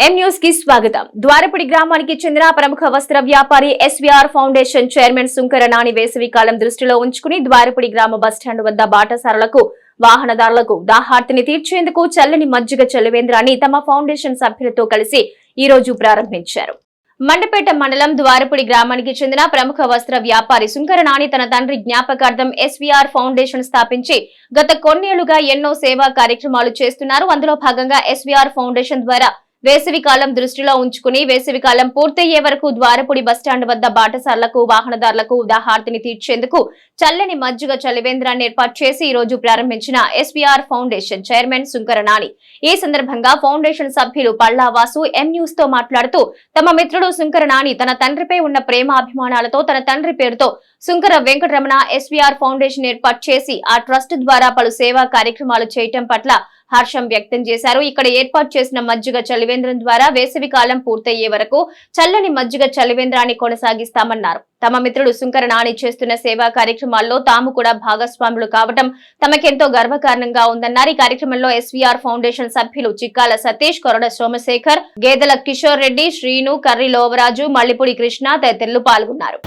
ఎం కి స్వాగతం. ద్వారపూడి గ్రామానికి చెందిన ప్రముఖ వస్త్ర వ్యాపారి SVR foundation chairman Sunkara Nani వేసవి కాలం దృష్టిలో ఉంచుకుని ద్వారపూడి గ్రామ బస్టాండ్ వద్ద బాటసారులకు వాహనదారులకు దాహార్తిని తీర్చేందుకు చల్లని మజ్జిగ చల్లవేంద్రాన్ని తమ ఫౌండేషన్ సభ్యులతో కలిసి ఈ రోజు ప్రారంభించారు. మండపేట మండలం ద్వారపుడి గ్రామానికి చెందిన ప్రముఖ వస్త్ర వ్యాపారి సుంకర నాని తన తండ్రి జ్ఞాపకార్థం ఎస్వీఆర్ ఫౌండేషన్ స్థాపించి గత కొన్నేళ్ళుగా ఎన్నో సేవా కార్యక్రమాలు చేస్తున్నారు. అందులో భాగంగా ఎస్వీఆర్ ఫౌండేషన్ ద్వారా వేసవి కాలం దృష్టిలో ఉంచుకుని వేసవి కాలం పూర్తయ్యే వరకు ద్వారపుడి బస్టాండ్ వద్ద బాటసార్లకు వాహనదారులకు ఉదాహార్తిని తీర్చేందుకు చల్లని మజ్జిగ చలివేంద్రాన్ని ఏర్పాటు చేసి ఈ రోజు ప్రారంభించిన ఎస్వీఆర్ ఫౌండేషన్ చైర్మన్ శుంకరనాని ఈ సందర్భంగా ఫౌండేషన్ సభ్యులు పల్లావాసు ఎం న్యూస్తో మాట్లాడుతూ తమ మిత్రుడు సుంకర నాని తన తండ్రిపై ఉన్న ప్రేమ అభిమానాలతో తన తండ్రి పేరుతో సుంకర వెంకటరమణ ఎస్వీఆర్ ఫౌండేషన్ ఏర్పాటు చేసి ఆ ట్రస్ట్ ద్వారా పలు సేవా కార్యక్రమాలు చేయటం పట్ల హర్షం వ్యక్తం చేశారు. ఇక్కడ ఏర్పాటు చేసిన మజ్జిగ చలివేంద్రం ద్వారా వేసవి కాలం పూర్తయ్యే వరకు చల్లని మజ్జిగ చలివేంద్రాన్ని కొనసాగిస్తామన్నారు. తమ మిత్రుడు సుంకర నాని చేస్తున్న సేవా కార్యక్రమాల్లో తాము కూడా భాగస్వాములు కావటం తమకెంతో గర్వకారణంగా ఉందన్నారు. ఈ కార్యక్రమంలో ఎస్వీఆర్ ఫౌండేషన్ సభ్యులు చిక్కాల సతీష్ కొరడ సోమశేఖర్ గేదెల కిషోర్ రెడ్డి శ్రీను కర్రి లోవరాజు మల్లిపూడి కృష్ణ తదితరులు పాల్గొన్నారు.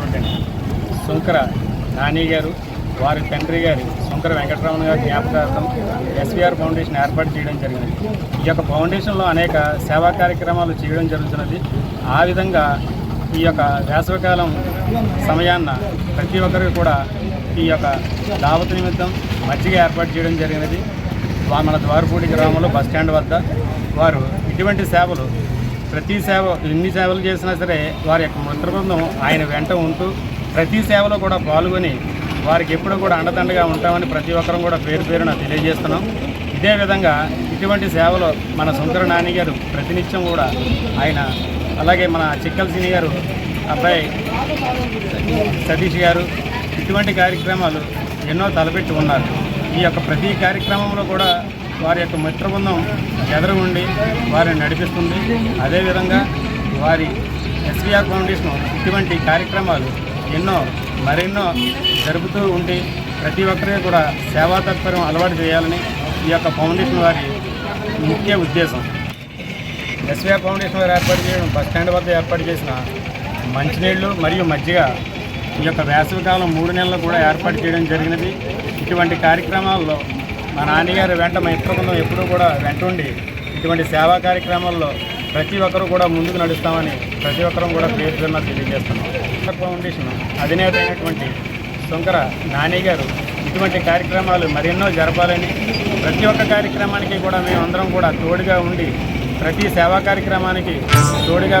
పూడి గ్రామానికి నాని గారు వారి తండ్రి గారి శంకర వెంకటరమణ గారి జ్ఞాపకార్థం ఎస్వీఆర్ ఫౌండేషన్ ఏర్పాటు చేయడం జరిగింది. ఈ యొక్క ఫౌండేషన్లో అనేక సేవా కార్యక్రమాలు చేయడం జరుగుతున్నది. ఆ విధంగా ఈ యొక్క వేసవికాలం సమయాన్న ప్రతి ఒక్కరికి కూడా ఈ యొక్క దావత నిమిత్తం మజ్జిగ ఏర్పాటు చేయడం జరిగినది. మన ద్వారపూడి గ్రామంలో బస్ స్టాండ్ వద్ద వారు ఇటువంటి సేవలు ప్రతి సేవ ఎన్ని సేవలు చేసినా సరే వారి యొక్క మంత్రబృందం ఆయన వెంట ఉంటూ ప్రతి సేవలో కూడా పాల్గొని వారికి ఎప్పుడు కూడా అండదండగా ఉంటామని ప్రతి ఒక్కరం కూడా పేరు పేరున తెలియజేస్తున్నాం. ఇదే విధంగా ఇటువంటి సేవలో మన శంకర నాని గారు ప్రతినిత్యం కూడా ఆయన అలాగే మన చిక్కల సిని గారు అబ్బాయి సతీష్ గారు ఇటువంటి కార్యక్రమాలు ఎన్నో తలపెట్టి ఉన్నారు. ఈ యొక్క ప్రతి కార్యక్రమంలో కూడా వారి యొక్క మిత్రబృందం ఎదురు ఉండి వారిని నడిపిస్తుంది. అదేవిధంగా వారి ఎస్వీఆర్ ఫౌండేషన్ ఇటువంటి కార్యక్రమాలు ఎన్నో మరెన్నో జరుపుతూ ఉండి ప్రతి ఒక్కరికి కూడా సేవా తత్పరం అలవాటు చేయాలని ఈ యొక్క ఫౌండేషన్ వారి ముఖ్య ఉద్దేశం. ఎస్వీఆర్ ఫౌండేషన్ వారు ఏర్పాటు చేయడం బస్ స్టాండ్ వద్ద ఏర్పాటు చేసిన మంచినీళ్ళు మరియు మజ్జిగ ఈ యొక్క వేసవికాలం మూడు నెలలు కూడా ఏర్పాటు చేయడం జరిగినది. ఇటువంటి కార్యక్రమాల్లో మా నాన్నగారు వెంట మా ఇతర బృందం ఎప్పుడూ కూడా వెంట ఉండి ఇటువంటి సేవా కార్యక్రమాల్లో ప్రతి ఒక్కరూ కూడా ముందుకు నడుస్తామని ప్రతి ఒక్కరూ కూడా పేరు పేరున తెలియజేస్తున్నాం ఫౌండేషన్ అధినేత అయినటువంటి శంకర నాని గారు ఇటువంటి కార్యక్రమాలు మరెన్నో జరపాలని ప్రతి ఒక్క కార్యక్రమానికి కూడా మేమందరం కూడా తోడుగా ఉండి ప్రతి సేవా కార్యక్రమానికి తోడుగా